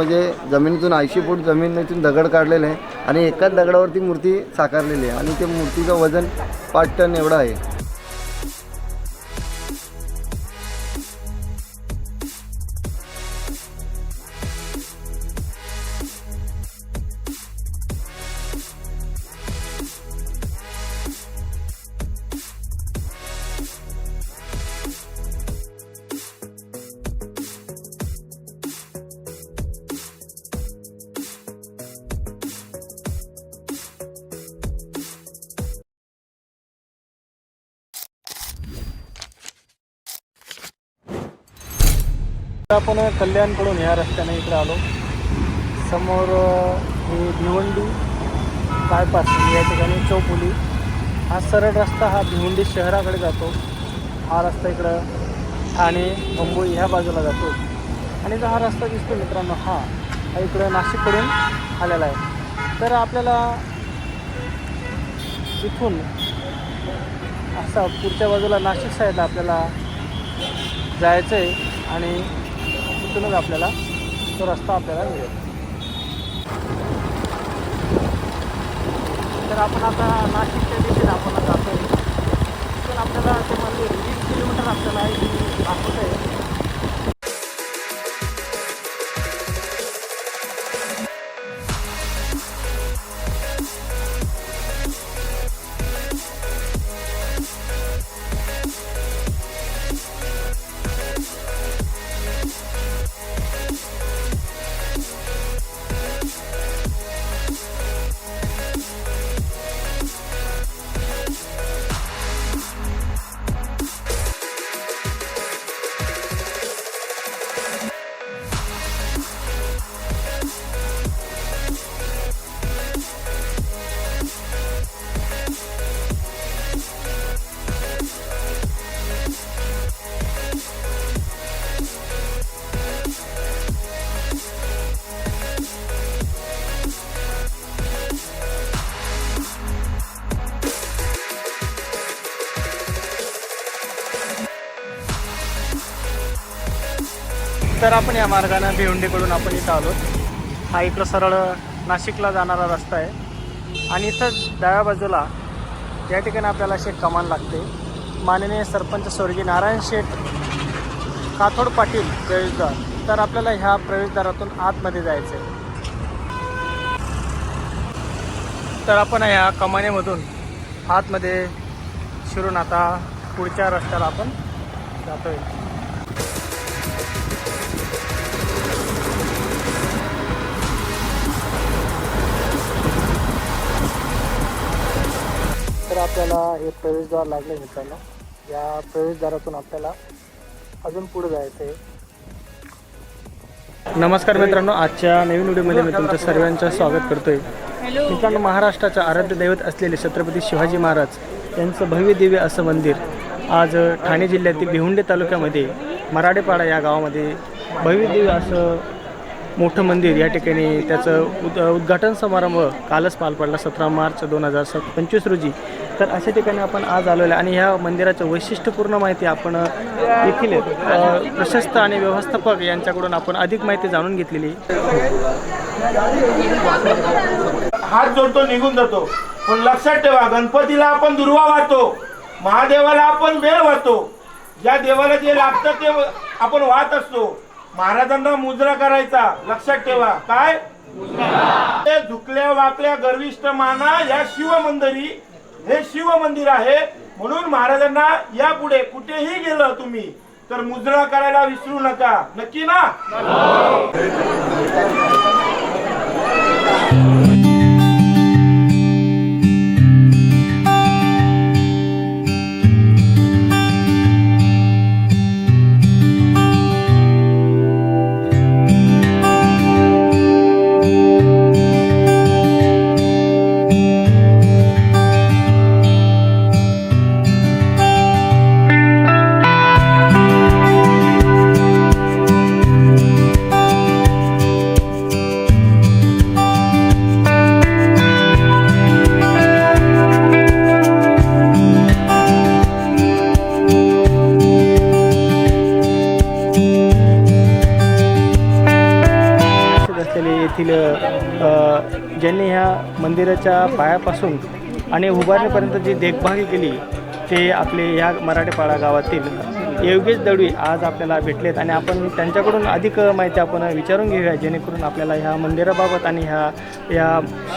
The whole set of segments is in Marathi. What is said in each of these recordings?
म्हणजे जमिनीतून ऐंशी फूट जमिनीतून दगड काढलेले आहे आणि एकाच दगडावरती मूर्ती साकारलेली आहे आणि ते मूर्तीचं वजन पाच टन एवढं आहे. आपण कल्याणकडून ह्या रस्त्याने इकडे आलो. समोर हे भिवंडी बायपास या ठिकाणी चौपुली. हा सरळ रस्ता हा भिवंडी शहराकडे जातो. हा रस्ता इकडं ठाणे मुंबई ह्या बाजूला जातो. आणि जो हा रस्ता दिसतो मित्रांनो हा हा इकडं नाशिककडून आलेला आहे. तर आपल्याला इथून असा पुढच्या बाजूला नाशिक साईडला आपल्याला जायचं आहे आणि तिथूनच आपल्याला तो रस्ता आपल्याला मिळेल. तर आपण आता नाशिकच्या दिशेने आपण जातो तिथून आपल्याला ते म्हणजे वीस किलोमीटर आपल्याला इथून दाखवत आहे तर आपण या मार्गाने भिवंडीकडून आपण इथं आलो. हा इकडं सरळ नाशिकला जाणारा रस्ता आहे. आणि इथं डाव्या बाजूला या ठिकाणी आपल्याला अशी कमान लागते. माननीय सरपंच स्वर्गीय नारायण शेठ काथोड पाटील प्रवेशद्वार. तर आपल्याला ह्या प्रवेशद्वारातून आतमध्ये जायचं आहे तर आपण ह्या कमानेमधून आतमध्ये शिरून आता पुढच्या रस्त्याला आपण जातोय. तर आपल्याला हे प्रवेशद्वार लागले मित्रांनो. या प्रवेशद्वारातून आपल्याला अजून पुढे जायचं आहे नमस्कार मित्रांनो आजच्या नवीन व्हिडिओमध्ये मी तुमच्या सर्वांचं स्वागत करतोय. मित्रांनो महाराष्ट्राचं आराध्य दैवत असलेले छत्रपती शिवाजी महाराज यांचं भव्य दिव्य असं मंदिर आज ठाणे जिल्ह्यातील भिवंडी तालुक्यामध्ये मराडेपाडा या गावामध्ये भव्य दिव्य असं मोठं मंदिर या ठिकाणी त्याचं उद उद्घाटन समारंभ कालच पार पडला सतरा मार्च दोन हजार सत पंचवीस रोजी. तर अशा ठिकाणी आपण आज आलेलो आहे आणि ह्या मंदिराचं वैशिष्ट्यपूर्ण माहिती आपण देखील प्रशस्त आणि व्यवस्थापक यांच्याकडून आपण अधिक माहिती जाणून घेतलेली हात जोडतो निघून जातो. पण लक्षात ठेवा गणपतीला आपण दुर्वा वाहतो. महादेवाला आपण वेळ वाहतो. ज्या देवाला जे लागतं ते आपण वाहत असतो. महाराजांना मुजरा करायचा. लक्षात ठेवा. काय? झुकल्या वाकल्या गर्विष्ठ माना या शिव मंदिरी हे शिव मंदिर आहे. म्हणून महाराजांना यापुढे कुठेही गेलं तुम्ही तर मुजरा करायला विसरू नका. नक्की ना? मंदिराच्या पायापासून आणि उभारणीपर्यंत जी देखभाल केली ते आपले या मराठेपाडा गावातील योगेश दळवी आज आपल्याला भेटलेत आणि आपण त्यांच्याकडून अधिक माहिती आपण विचारून घेऊया जेणेकरून आपल्याला ह्या मंदिराबाबत आणि ह्या या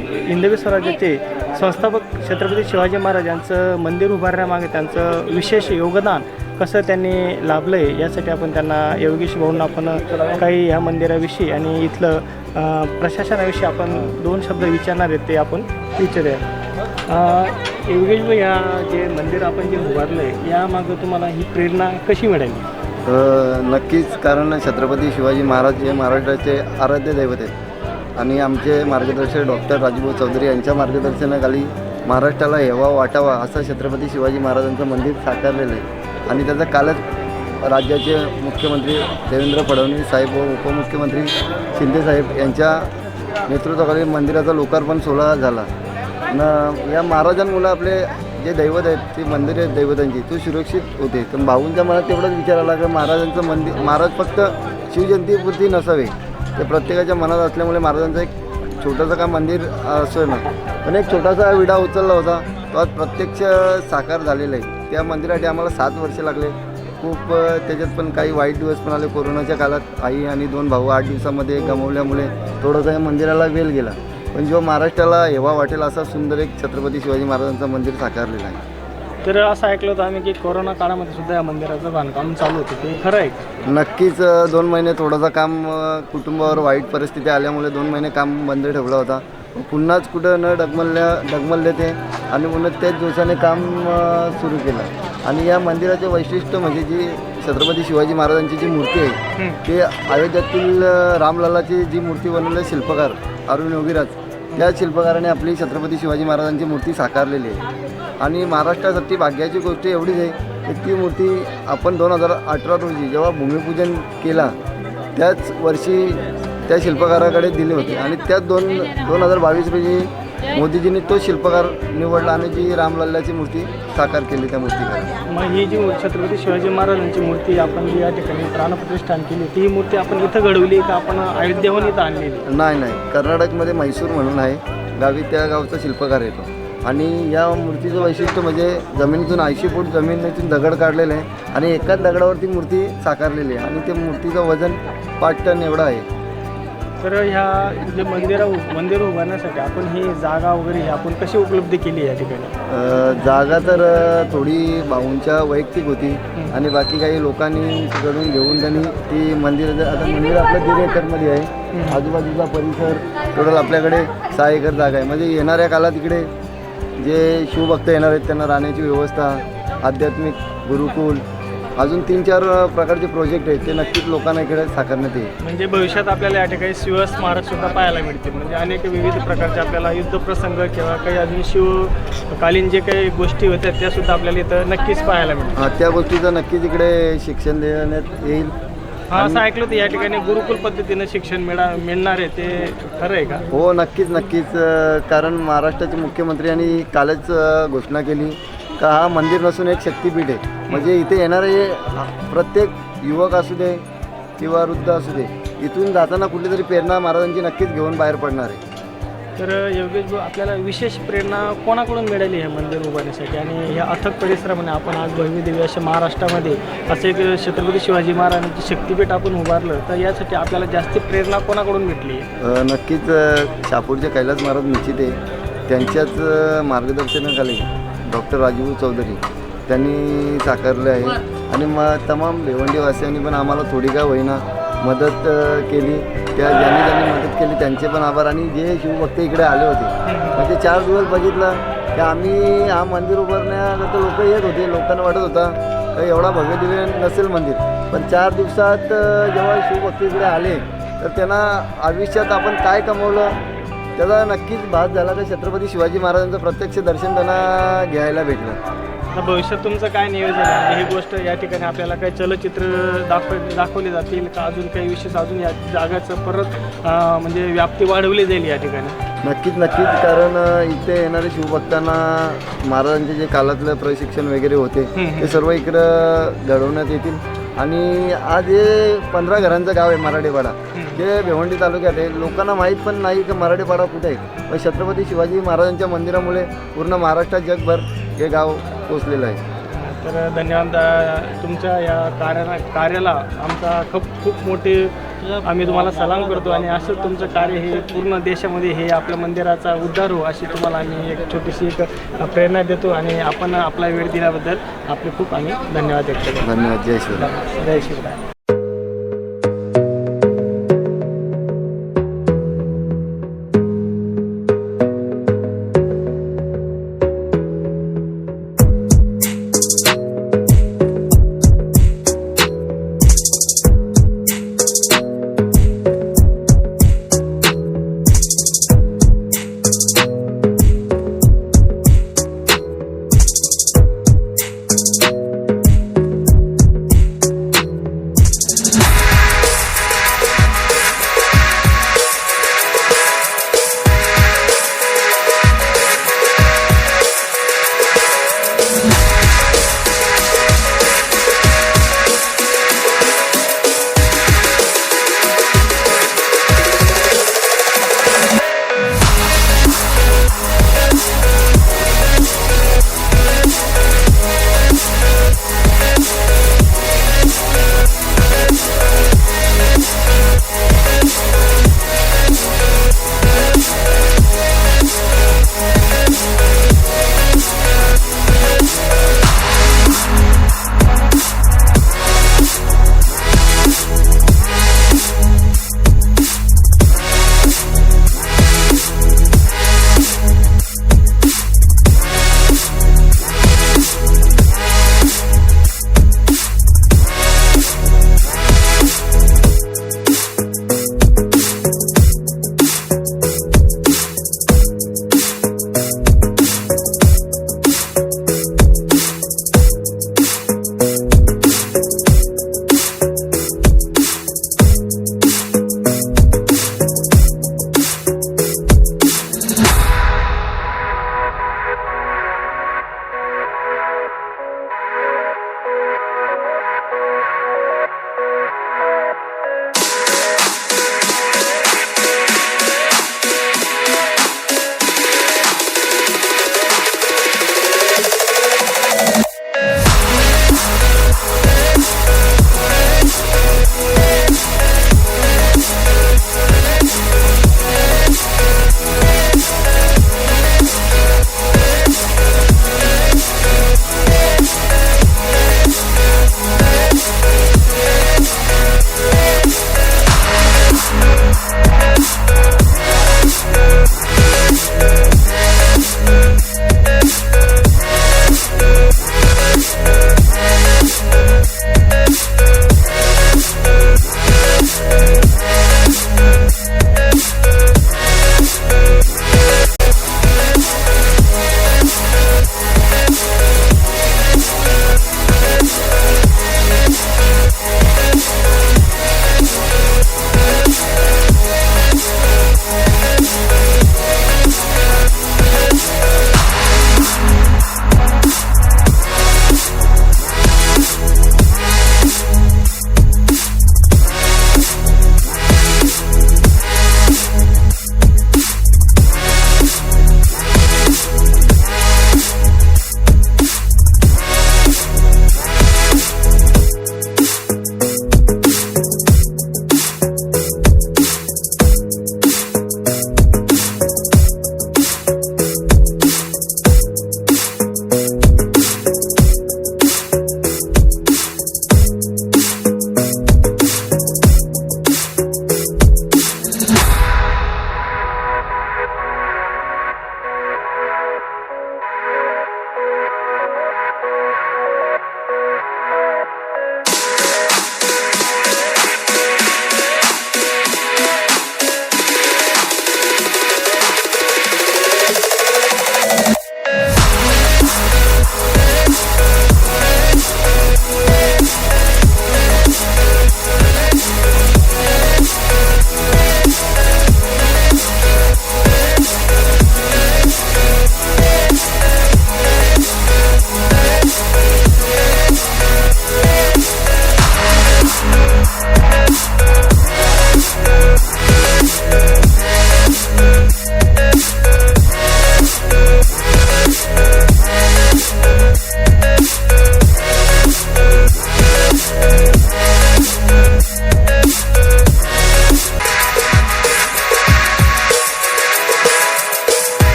हिंदवी स्वराज्याचे संस्थापक छत्रपती शिवाजी महाराज यांचं मंदिर उभारण्यामागे त्यांचं विशेष योगदान कसं त्यांनी लाभलं आहे यासाठी आपण त्यांना योगेश भाऊंना आपण काही ह्या मंदिराविषयी आणि इथलं प्रशासनाविषयी आपण दोन शब्द विचारणार आहेत ते आपण विचारूया. योगेश भाई या जे मंदिर आपण जे उभारलं आहे यामागं तुम्हाला ही प्रेरणा कशी मिळाली? नक्कीच कारण छत्रपती शिवाजी महाराज हे महाराष्ट्राचे आराध्य दैवत आहेत. आणि आमचे मार्गदर्शक डॉक्टर राजभाऊ चौधरी यांच्या मार्गदर्शनाखाली महाराष्ट्राला हेवा वाटावा असं छत्रपती शिवाजी महाराजांचं मंदिर साकारलेलं आहे. आणि त्याचा कालच राज्याचे मुख्यमंत्री देवेंद्र फडणवीस साहेब व उपमुख्यमंत्री शिंदे साहेब यांच्या नेतृत्वाखाली मंदिराचा लोकार्पण सोहळा झाला. न या महाराजांमुळं आपले जे दैवत आहेत ती मंदिर आहेत दैवतांची तो सुरक्षित होते. तर भाऊंच्या मनात तेवढंच विचार आला की महाराजांचं मंदिर महाराज फक्त शिवजयंतीपुरती नसावे. ते प्रत्येकाच्या मनात असल्यामुळे महाराजांचं एक छोटंसं का मंदिर असं ना. पण एक छोटासा विडा उचलला होता तो आज प्रत्यक्ष साकार झालेला आहे. त्या मंदिरासाठी आम्हाला सात वर्ष लागले. खूप त्याच्यात पण काही वाईट दिवस पण आले कोरोनाच्या काळात. आई आणि दोन भाऊ आठ दिवसामध्ये गमावल्यामुळे थोडंसं या मंदिराला वेल गेला. पण जो महाराष्ट्राला हेवा वाटेल असा सुंदर एक छत्रपती शिवाजी महाराजांचं मंदिर साकारलेलं आहे. तर असं ऐकलं होतं आम्ही की कोरोना काळामध्ये सुद्धा या मंदिराचं बांधकाम चालू होतं. ते खरं आहे? नक्कीच दोन महिने थोडंसं काम कुटुंबावर वाईट परिस्थिती आल्यामुळे दोन महिने काम बंद ठेवला होता. पुन्हाच कुठं न डगमलल्या डगमलले ते आणि पुन्हा त्याच दिवसाने काम सुरू केलं आणि या मंदिराचे वैशिष्ट्य म्हणजे जी छत्रपती शिवाजी महाराजांची जी मूर्ती आहे. ते अयोध्यातील रामलालाची जी मूर्ती बनवलेली शिल्पकार अरुण योगीराज त्या शिल्पकाराने आपली छत्रपती शिवाजी महाराजांची मूर्ती साकारलेली आहे आणि महाराष्ट्रासाठी भाग्याची गोष्ट एवढीच आहे की ती मूर्ती आपण दोन हजार अठरा रोजी जेव्हा भूमिपूजन केला त्याच वर्षी त्या शिल्पकाराकडे दिले होते. आणि त्याच दोन दोन हजार बावीस रोजी मोदीजींनी तो शिल्पकार निवडला आणि जी रामलल्लाची मूर्ती साकार केली त्या मूर्तीकाराने मग ही जी छत्रपती शिवाजी महाराजांची मूर्ती आपण जी या ठिकाणी प्राणप्रतिष्ठान केली ती मूर्ती आपण इथं घडवली का आपण अयोध्येहून इथं आणलेली नाही नाही. कर्नाटकमध्ये म्हैसूर म्हणून आहे. गावी त्या गावचा शिल्पकार येतो. आणि या मूर्तीचं वैशिष्ट्य म्हणजे जमिनीतून ऐंशी फूट जमिनीतून दगड काढलेले आहे. आणि एकाच दगडावरती मूर्ती साकारलेली आहे. आणि त्या मूर्तीचं वजन पाच टन एवढं आहे. तर ह्या जे मंदिरा मंदिर उभारण्यासाठी आपण ही जागा वगैरे ही आपण कशी उपलब्ध केली आहे या ठिकाणी? अ, जागा तर अ, थोडी भाऊंच्या वैयक्तिक होती आणि बाकी काही लोकांनी तिकडून घेऊन त्यांनी ती मंदिर आता मंदिर आपलं दीड एकरमध्ये आहे आजूबाजूचा परिसर टोटल आपल्याकडे सहा एकर जागा आहे. म्हणजे येणाऱ्या काळात इकडे जे शिवभक्त येणार आहेत त्यांना राहण्याची व्यवस्था आध्यात्मिक गुरुकुल अजून तीन चार प्रकारचे प्रोजेक्ट आहेत ते नक्कीच लोकांना इकडे साकारण्यात येईल. म्हणजे भविष्यात आपल्याला या ठिकाणी शिव स्मारक सुद्धा पाहायला मिळतील. म्हणजे अनेक विविध प्रकारचे आपल्याला युद्ध प्रसंग किंवा काही अजून शिवकालीन जे काही गोष्टी होत्या त्या सुद्धा आपल्याला इथं नक्कीच पाहायला मिळतील. हा, त्या गोष्टीचं नक्कीच इकडे शिक्षण देण्यात येईल. हा असं ऐकलं होतं या ठिकाणी गुरुकुल पद्धतीनं शिक्षण मिळा मिळणार आहे ते खरं आहे का? हो नक्कीच नक्कीच कारण महाराष्ट्राचे मुख्यमंत्री यांनी कालच घोषणा केली. का हा मंदिर नसून एक शक्तीपीठ आहे. म्हणजे इथे येणारे प्रत्येक युवक असू दे किंवा वृद्ध असू दे इथून जाताना कुठली तरी प्रेरणा महाराजांची नक्कीच घेऊन बाहेर पडणार आहे. तर योगेश भाऊ आपल्याला विशेष प्रेरणा कोणाकडून मिळाली हे मंदिर उभारण्यासाठी? आणि ह्या अथक परिसरामध्ये आपण आज भव्य देवी अशा महाराष्ट्रामध्ये असं एक छत्रपती शिवाजी महाराजांची शक्तीपीठ आपण उभारलं तर यासाठी आपल्याला जास्ती प्रेरणा कोणाकडून भेटली? नक्कीच अ, शहापूरचे कैलास महाराज निश्चित आहे. त्यांच्याच मार्गदर्शनाखाली डॉक्टर राजीव चौधरी त्यांनी साकारले आहे. आणि मग तमाम भिवंडीवासियांनी पण आम्हाला थोडी का होईना मदत केली. त्या ज्यांनी ज्यांनी मदत केली त्यांचे पण आभार. आणि जे शिवभक्त इकडे आले होते म्हणजे चार दिवस बघितलं की आम्ही हा मंदिर उभारण्याकरता लोक येत होते लोकांना वाटत होता एवढा भव्य दिव्य नसेल मंदिर. पण चार दिवसात जेव्हा शिवभक्त इकडे आले तर त्यांना आयुष्यात आपण काय कमवलं? त्याचा नक्कीच भास झाला तर छत्रपती शिवाजी महाराजांचं प्रत्यक्ष दर्शन त्यांना घ्यायला भेटलं. भविष्यात तुमचं काय नियोजन आहे? ही गोष्ट या ठिकाणी आपल्याला काही चलचित्र दाखव दाखवले जातील का? अजून काही विशेष अजून या जागाचं परत म्हणजे व्याप्ती वाढवली जाईल या ठिकाणी? नक्कीच नक्कीच. कारण इथे येणारे शिवभक्तांना महाराजांचे जे कालातलं प्रशिक्षण वगैरे होते. ते सर्व इकडं घडवण्यात येतील. आणि आज हे पंधरा घरांचं गाव आहे मराठीपाडा जे भिवंडी तालुक्यात आहे लोकांना माहीत पण नाही की मराठीपाडा कुठे आहे. पण छत्रपती शिवाजी महाराजांच्या मंदिरामुळे पूर्ण महाराष्ट्रात जगभर हे गाव पोचलेलं आहे. तर धन्यवाद तुमच्या या कार्याला कार्याला आमचा खूप खूप मोठे आम्ही तुम्हाला सलाम करतो आणि असं तुमचं कार्य हे पूर्ण देशामध्ये हे आपल्या मंदिराचा उद्धार हो अशी तुम्हाला आम्ही एक छोटीशी एक प्रेरणा देतो आणि आपण आपला वेळ दिल्याबद्दल आपले खूप आम्ही धन्यवाद व्यक्त करतो. धन्यवाद. जय श्रीराम जय श्रीराम